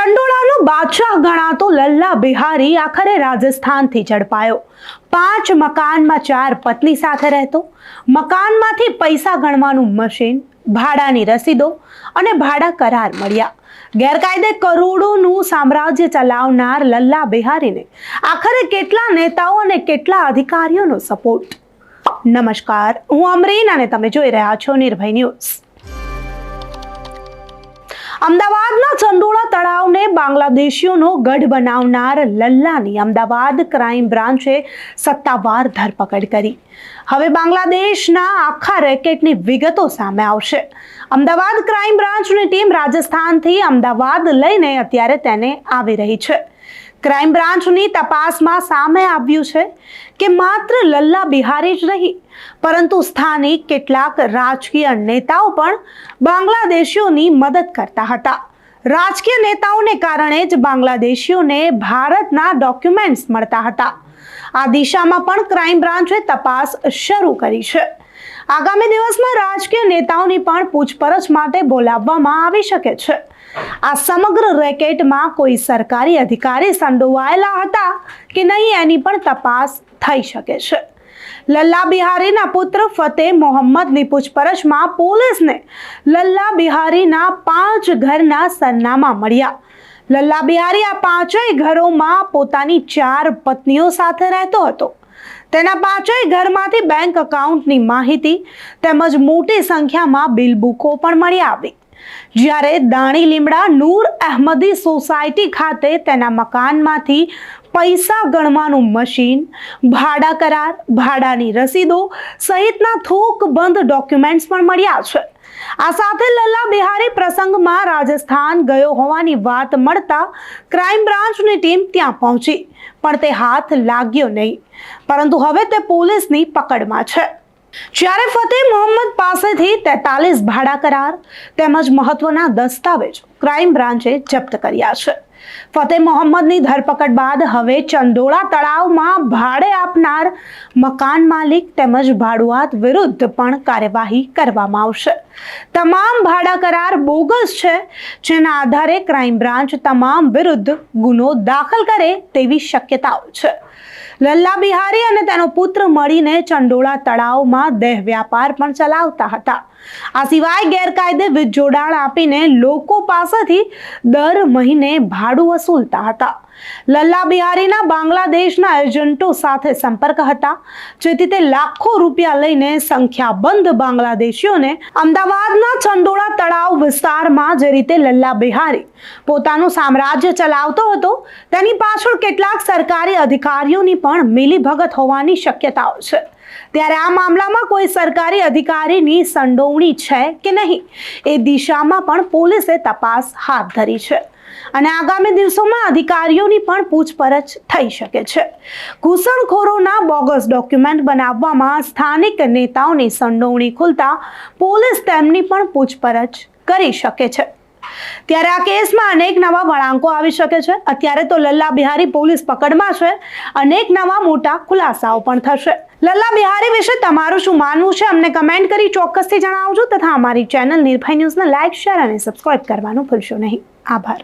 ચંડોળાનો બાદશાહ ગણાતો લલ્લા બિહારી આખરે રાજસ્થાનથી ઝડપાયો. પાંચ મકાનમાં ચાર પત્ની સાથે રહેતો, મકાનમાંથી પૈસા ગણવાનું મશીન, ભાડાની રસીદો અને ભાડા કરાર મળ્યા. ગેરકાયદે કરોડોનું સામ્રાજ્ય ચલાવનાર લલ્લા બિહારીને આખરે કેટલા નેતાઓ અને કેટલા અધિકારીઓનો સપોર્ટ. નમસ્કાર, હું અમરીન અને તમે જોઈ રહ્યા છો નિર્ભય ન્યૂઝ. અમદાવાદના ચંડોળા તળાવને બાંગ્લાદેશીઓનો ગઢ બનાવનાર લલ્લાની અમદાવાદ ક્રાઇમ બ્રાન્ચે સત્તાવાર ધરપકડ કરી. હવે બાંગ્લાદેશના આખા રેકેટની વિગતો સામે આવશે. અમદાવાદ ક્રાઇમ બ્રાન્ચની ટીમ રાજસ્થાનથી અમદાવાદ લઈને અત્યારે તેને આવી રહી છે. ક્રાઇમ બ્રાન્ચની તપાસમાં સામે આવ્યું છે કે માત્ર લલ્લા બિહારી જ નહીં, પરંતુ સ્થાનિક કેટલાક રાજકીય નેતાઓ પણ બાંગ્લાદેશીઓની મદદ કરતા હતા. રાજકીય નેતાઓને કારણે જ બાંગ્લાદેશીઓને ભારતના ડોક્યુમેન્ટ્સ મળતા હતા. આ દિશામાં પણ ક્રાઇમ બ્રાન્ચે તપાસ શરૂ કરી છે. આગામી દિવસમાં રાજકીય નેતાઓની પણ પૂછપરછ માટે બોલાવવામાં આવી શકે છે. આ સમગ્ર રેકેટમાં કોઈ સરકારી અધિકારી સંડોવાયેલા હતા કે નહીં એની પણ તપાસ થઈ શકે છે. લલ્લા બિહારીના પુત્ર ફતેહ મોહમ્મદની પૂછપરછમાં પોલીસને લલ્લા બિહારીના પાંચ ઘરના સરનામા મળ્યા. લલ્લા બિહારી આ પાંચેય ઘરોમાં પોતાની ચાર પત્નીઓ સાથે રહેતો હતો. તેના પાંચેય ઘરમાંથી બેંક એકાઉન્ટની માહિતી તેમજ મોટી સંખ્યામાં બિલ બુકો પણ મળી આવી. જ્યારે દાણી લીમડા નૂર અહેમદી સોસાયટી ખાતે તેના મકાનમાંથી પૈસા ગણવાનું મશીન, ભાડા કરાર, ભાડાની રસીદો સહિતના થોકબંધ ડોક્યુમેન્ટ્સ પણ મળ્યા છે. આ સાથે લલ્લા બિહારી પ્રસંગમાં રાજસ્થાન ગયો હોવાની વાત મળતા ક્રાઇમ બ્રાન્ચની ટીમ ત્યાં પહોંચી, પણ તે હાથ લાગ્યો નહીં. પરંતુ હવે તે પોલીસની પકડમાં છે. જ્યારે ફતેહ મોહમ્મદ પાસેથી તેતાલીસ ભાડા કરાર તેમજ મહત્વના દસ્તાવેજ ક્રાઇમ બ્રાન્ચે જપ્ત કર્યા છે. ફતેહ મોહમ્મદની ધરપકડ બાદ હવે ચંદોળા તળાવમાં ભાડે આપનાર મકાન માલિક તેમજ ભાડુઆત વિરુદ્ધ પણ કાર્યવાહી કરવામાં આવશે. તમામ ભાડા કરાર બોગસ છે, જેના આધારે ક્રાઇમ બ્રાન્ચ તમામ વિરુદ્ધ ગુનો દાખલ કરે તેવી શક્યતાઓ છે. લલ્લા બિહારી અને તેનો પુત્ર મળીને ચંડોળા તળાવમાં દેહ વ્યાપાર પણ ચલાવતા હતા. આ સિવાય ગેરકાયદે વીજ જોડાણ આપીને લોકો પાસેથી દર મહિને ભાડું વસૂલતા હતા. લલ્લા બિહારીના બાંગ્લાદેશના એજન્ટો સાથે સંપર્ક હતા, જેથી તે લાખો રૂપિયા લઈને સંખ્યાબંધ બાંગ્લાદેશીઓને અમદાવાદના ચંડોળા તળાવ વિસ્તારમાં જે રીતે લલ્લા બિહારી પોતાનું સામ્રાજ્ય ચલાવતો હતો, તેની પાછળ કેટલાક સરકારી અધિકારીઓની પણ મિલીભગત હોવાની શક્યતાઓ છે. ત્યારે આ મામલામાં કોઈ સરકારી અધિકારીની સંડોવણી છે કે નહીં, એ દિશામાં પણ પોલીસે તપાસ હાથ ધરી છે. અને આગામી દિવસોમાં અધિકારીઓની પણ પૂછપરછ થઈ શકે છે. ઘૂસણખોરોના બોગસ ડોક્યુમેન્ટ બનાવવામાં સ્થાનિક નેતાઓની સંડોવણી ખુલતા પોલીસ તેમની પણ પૂછપરછ કરી શકે છે. ત્યારે આ કેસમાં અનેક નવા વળાંકો આવી શકે છે. અત્યારે તો લલ્લા બિહારી પોલીસ પકડમાં છે. અનેક નવા મોટા ખુલાસાઓ પણ થશે. લલ્લા બિહારી વિશે તમારું શું માનવું છે? અમને કમેન્ટ કરી ચોક્કસથી જણાવજો તથા અમારી ચેનલ નિર્ભય ન્યૂઝને લાઇક શેર અને સબસ્ક્રાઇબ કરવાનું ભૂલશો નહીં. આભાર.